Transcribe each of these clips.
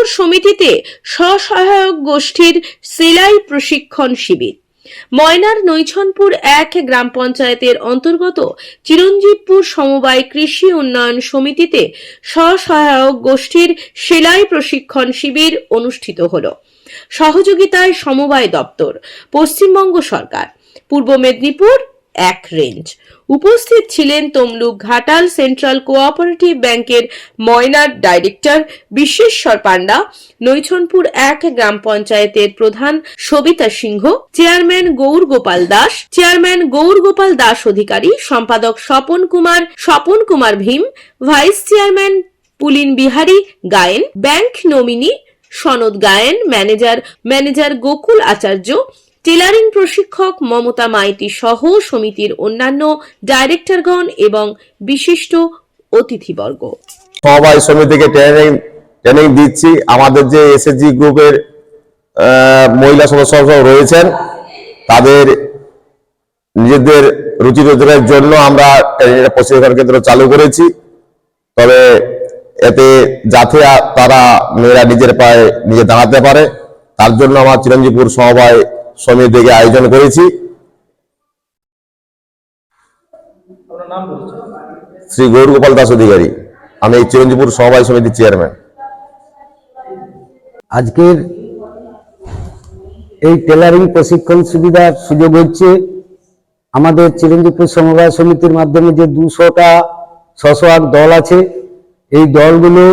চিরঞ্জীবপুর সমিতিতে স্বসহায়ক গোষ্ঠীর সেলাই প্রশিক্ষণ শিবির। ময়নার নৈছনপুর এক গ্রাম পঞ্চায়েতের অন্তর্গত চিরঞ্জীবপুর সমবায় কৃষি উন্নয়ন সমিতিতে স্বসহায়ক গোষ্ঠীর সেলাই প্রশিক্ষণ শিবির অনুষ্ঠিত হল। সহযোগিতায় সমবায় দপ্তর, পশ্চিমবঙ্গ সরকার, পূর্ব মেদিনীপুর এক রেঞ্জ। উপস্থিত ছিলেন তমলুক ঘাটাল সেন্ট্রাল কোঅপারেটিভ ব্যাংকের ময়নার ডাইরেক্টর বিশ্বেশ্বর পান্ডা নৈছনপুর এক গ্রাম পঞ্চায়েতের প্রধান সবিতা সিংহ, চেয়ারম্যান গৌর গোপাল দাস, চেয়ারম্যান গৌর গোপাল দাস অধিকারী, সম্পাদক Swapan Kumar Swapan Kumar Bhim, vice chairman Pulin Bihari Gayen, bank nominee Sanad Gayen, manager manager Gokul Acharya tailoring প্রশিক্ষক মমতা মাইতি সহ সমিতির অন্যান্য ডাইরেক্টরগণ এবং বিশিষ্ট অতিথিবর্গ। সমবায় সমিতিকে ট্রেনিং ট্রেনিং দিচ্ছি। আমাদের যে এসএসজি গ্রুপের মহিলা সদস্য রয়েছেন, তাদের নিজেদের রুচি রোজগারের জন্য আমরা প্রশিক্ষণ কেন্দ্র চালু করেছি। তবে এতে যাতে তারা মেয়েরা নিজের পায়ে নিজে দাঁড়াতে পারে, তার জন্য আমার চিরঞ্জীবপুর সমবায় সমিতি থেকে আয়োজন করেছি। শ্রী গৌর গোপাল দাস অধিকারী। আমি এই চিরঞ্জীবপুর সমবায় সমিতির চেয়ারম্যান। আজকের এই টেলারিং প্রশিক্ষণ সুবিধার সুযোগ হচ্ছে আমাদের চিরঞ্জীবপুর সমবায় সমিতির মাধ্যমে যে দুশোটা ছশো আট দল আছে এই দলগুলো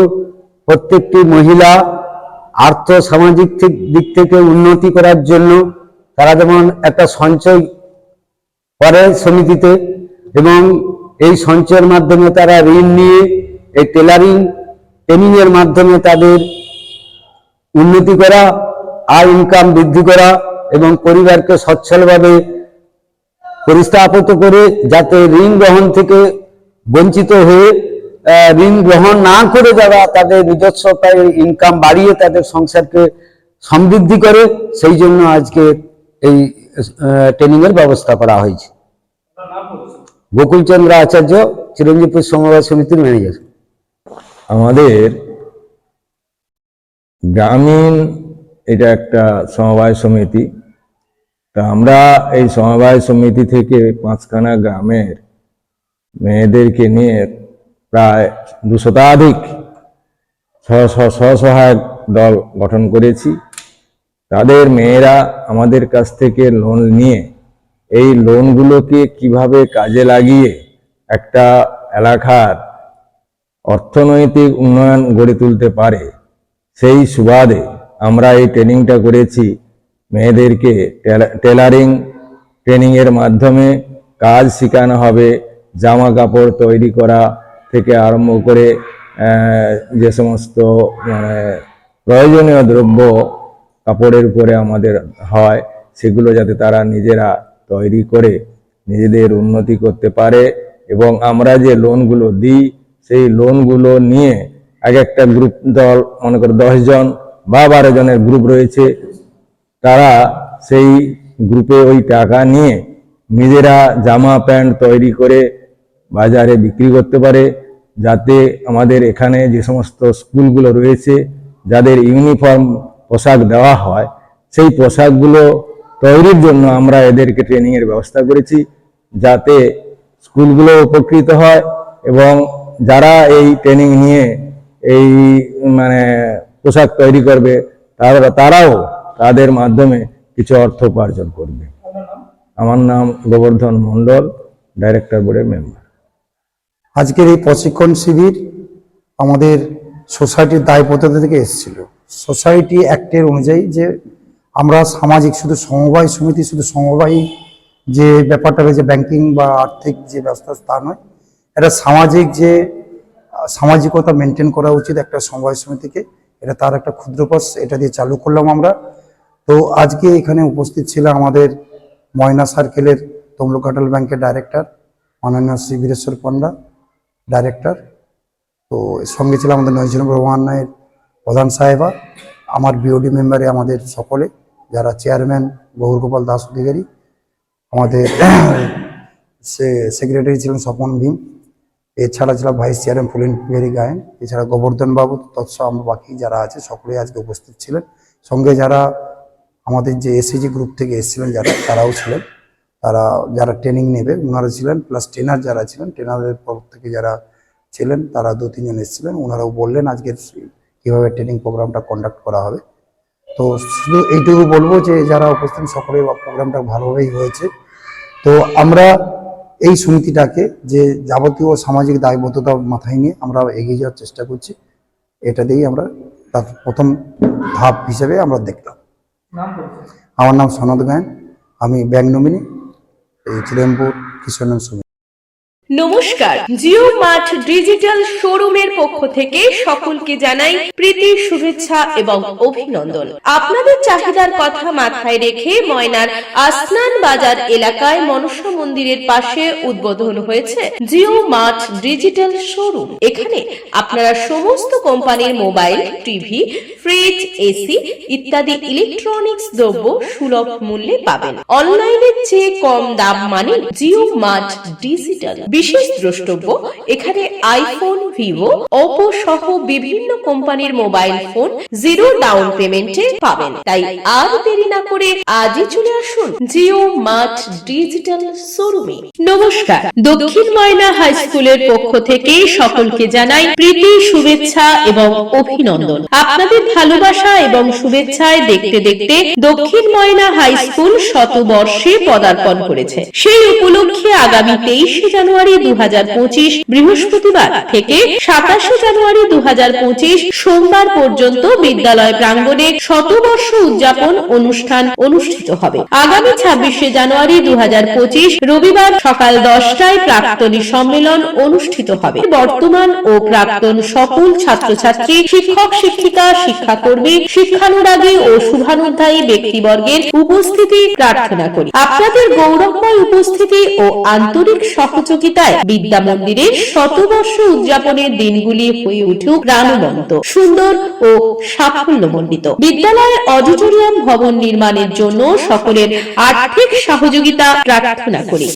প্রত্যেকটি মহিলা আর্থ সামাজিক দিক থেকে উন্নতি করার জন্য তারা যেমন একটা সঞ্চয় করে সমিতিতে এবং এই সঞ্চয়ের মাধ্যমে তারা ঋণ নিয়ে, এই টেলারিং ট্রেনিং এর মাধ্যমে তাদের উন্নতি করা, আয় ইনকাম বৃদ্ধি করা এবং পরিবারকে সচ্ছলভাবে পরিস্থাপিত করে যাতে ঋণ গ্রহণ থেকে বঞ্চিত হয়ে ঋণ গ্রহণ না করে যারা তাদের নিজস্ব ইনকাম বাড়িয়ে তাদের সংসারকে সমৃদ্ধি করে, সেই জন্য আজকে এই ট্রেনিং এর ব্যবস্থা করা হয়েছে। গোকুলচন্দ্র আচার্য চিরঞ্জীবপুর সমবায় সমিতির ম্যানেজার। আমাদের গ্রামীণ এটা একটা সমবায় সমিতি। তা আমরা এই সমবায় সমিতি থেকে পাঁচখানা গ্রামের মেয়েদেরকে নিয়ে প্রায় দু শতাধিক স্ব- স্ব- স্বসহায়ক দল গঠন করেছি। তাদের মেয়েরা আমাদের কাছ থেকে লোন নিয়ে এই লোনগুলোকে কীভাবে কাজে লাগিয়ে একটা এলাকার অর্থনৈতিক উন্নয়ন গড়ে তুলতে পারে, সেই সুবাদে আমরা এই ট্রেনিংটা করেছি। মেয়েদেরকে টেলারিং ট্রেনিংয়ের মাধ্যমে কাজ শেখানো হবে জামা কাপড় তৈরি করা থেকে আরম্ভ করে যে সমস্ত মানে প্রয়োজনীয় দ্রব্য কাপড়ের উপরে আমাদের হয়, সেগুলো যাতে তারা নিজেরা তৈরি করে, নিজেদের উন্নতি করতে পারে। এবং আমরা যে লোনগুলো দিই, সেই লোনগুলো নিয়ে এক একটা গ্রুপ দল, মনে করো দশ জন বা বারো জনের গ্রুপ রয়েছে, তারা সেই গ্রুপে ওই টাকা নিয়ে নিজেরা জামা প্যান্ট তৈরি করে বাজারে বিক্রি করতে পারে, যাতে আমাদের এখানে যে সমস্ত স্কুলগুলো রয়েছে, যাদের ইউনিফর্ম পোশাক দেওয়া হয়, সেই পোশাকগুলো তৈরির জন্য আমরা এদেরকে ট্রেনিংয়ের ব্যবস্থা করেছি যাতে স্কুলগুলো উপকৃত হয় এবং যারা এই ট্রেনিং নিয়ে এই মানে পোশাক তৈরি করবে, তারা, তারাও তাদের মাধ্যমে কিছু অর্থ উপার্জন করবে। আমার নাম গোবর্ধন মণ্ডল, ডাইরেক্টর বোর্ডের মেম্বার। আজকের এই প্রশিক্ষণ শিবির আমাদের সোসাইটির দায়বদ্ধতা থেকে এসেছিল। সোসাইটি অ্যাক্টের অনুযায়ী যে আমরা সামাজিক, শুধু সমবায় সমিতি, শুধু সমবায় যে ব্যাপারটা রয়েছে, ব্যাংকিং বা আর্থিক যে ব্যবস্থা, তা নয়। এটা সামাজিক যে, সামাজিকতা মেনটেন করা উচিত একটা সমবায় সমিতিকে, এটা তার একটা ক্ষুদ্র পথ এটা দিয়ে চালু করলাম আমরা। তো আজকে এখানে উপস্থিত ছিল আমাদের ময়না সার্কেলের তমলুক কাটাল ব্যাংকের ডাইরেক্টর, মাননীয় শ্রী বীরেশ্বর পণ্ডা, ডাইরেক্টর। তো সঙ্গে ছিল আমাদের নয়জন ব্রহ্মান্নায়ের প্রধান সাহেবা, আমার বিওডি মেম্বারে আমাদের সকলে, যারা চেয়ারম্যান গৌরগোপাল দাস অধিকারী, আমাদের সেক্রেটারি ছিলেন স্বপন ভীম, এছাড়া ছিল vice chairman fluorine Bihari Gayen, এছাড়া গোবর্ধন বাবু, তৎসহ আমরা বাকি যারা আছে সকলেই আজকে উপস্থিত ছিলেন। সঙ্গে যারা আমাদের যে এসএজি গ্রুপ থেকে এসেছিলেন যারা, তারাও ছিলেন। তারা যারা ট্রেনিং নেবে ওনারা ছিলেন প্লাস ট্রেনার যারা ছিলেন ট্রেনারের পর থেকে যারা ছিলেন, তারা দু তিনজন এসেছিলেন। ওনারাও বললেন আজকে কীভাবে ট্রেনিং প্রোগ্রামটা কন্ডাক্ট করা হবে। তো শুধু এইটুকু বলব যে যারা উপস্থিত সকলে প্রোগ্রামটা ভালোভাবেই হয়েছে। তো আমরা এই সমিতিটাকে যে যাবতীয় সামাজিক দায়বদ্ধতা মাথায় নিয়ে আমরা এগিয়ে যাওয়ার চেষ্টা করছি এটা দিয়েই আমরা তার প্রথম ধাপ হিসেবে আমরা দেখলাম। আমার নাম সনদ গায়ন আমি ব্যাংক নমিনি এই চিরম্পুর কিশোরগঞ্জ সমিতি। নমস্কার। জিও মার্ট ডিজিটাল শোরুমের পক্ষ থেকে সকলকে জানাই প্রীতি, শুভেচ্ছা এবং অভিনন্দন। আপনাদের চাহিদার কথা মাথায় রেখে ময়নার আসনান বাজার এলাকায় মনসা মন্দিরের পাশে উদ্বোধন হয়েছে জিও মার্ট ডিজিটাল শোরুম। এখানে আপনারা সমস্ত কোম্পানির মোবাইল, টিভি, ফ্রিজ, এসি ইত্যাদি ইলেকট্রনিক্স দ্রব্য সুলভ মূল্যে পাবেন। অনলাইনের চেয়ে কম দাম মানে জিও মার্ট ডিজিটাল। বিশেষ দ্রষ্টব্য এখানে আইফোন ভিভো ওপো সহ বিভিন্ন কোম্পানির মোবাইল ফোন জিরো ডাউন পেমেন্টে পাবেন। তাই আর দেরি না করে আজই চলে আসুন জিও মার্ট ডিজিটাল শোরুমে নমস্কার। দক্ষিণ ময়না হাই স্কুলের পক্ষ থেকে সকলকে জানাই প্রীতি, শুভেচ্ছা এবং অভিনন্দন। আপনাদের ভালোবাসা এবং শুভেচ্ছায় দেখতে দেখতে দক্ষিণ ময়না হাই স্কুল শতবর্ষে পদার্পণ করেছে। সেই উপলক্ষে আগামী তেইশে জানুয়ারি দু হাজার পঁচিশ বৃহস্পতিবার থেকে সাতাশে জানুয়ারি দু সোমবার পর্যন্ত বিদ্যালয় প্রাঙ্গণে শতবর্ষ উদযাপন অনুষ্ঠান অনুষ্ঠিত হবে। আগামী ছাব্বিশে জানুয়ারি দু রবিবার সকাল দশটায় প্রাক্তনী সম্মেলন অনুষ্ঠিত হবে। বর্তমান ও প্রাক্তন সকল ছাত্রছাত্রী, শিক্ষক, শিক্ষিকা, শিক্ষাকর্মী, শিক্ষানুরাগী ও শুভানুধ্যায়ী ব্যক্তিবর্গের উপস্থিতি প্রার্থনা করি। আপনাদের গৌরবময় উপস্থিতি ও আন্তরিক সহযোগিতায় বিদ্যা মন্দিরের শতবর্ষ উদযাপনের দিনগুলি হয়ে উঠুক প্রাণবন্ত সুন্দর ও সাফল্যমণ্ডিত। বিদ্যালয়ের অডিটোরিয়াম ভবন নির্মাণের জন্য সকলের আর্থিক সহযোগিতা প্রার্থনা করি।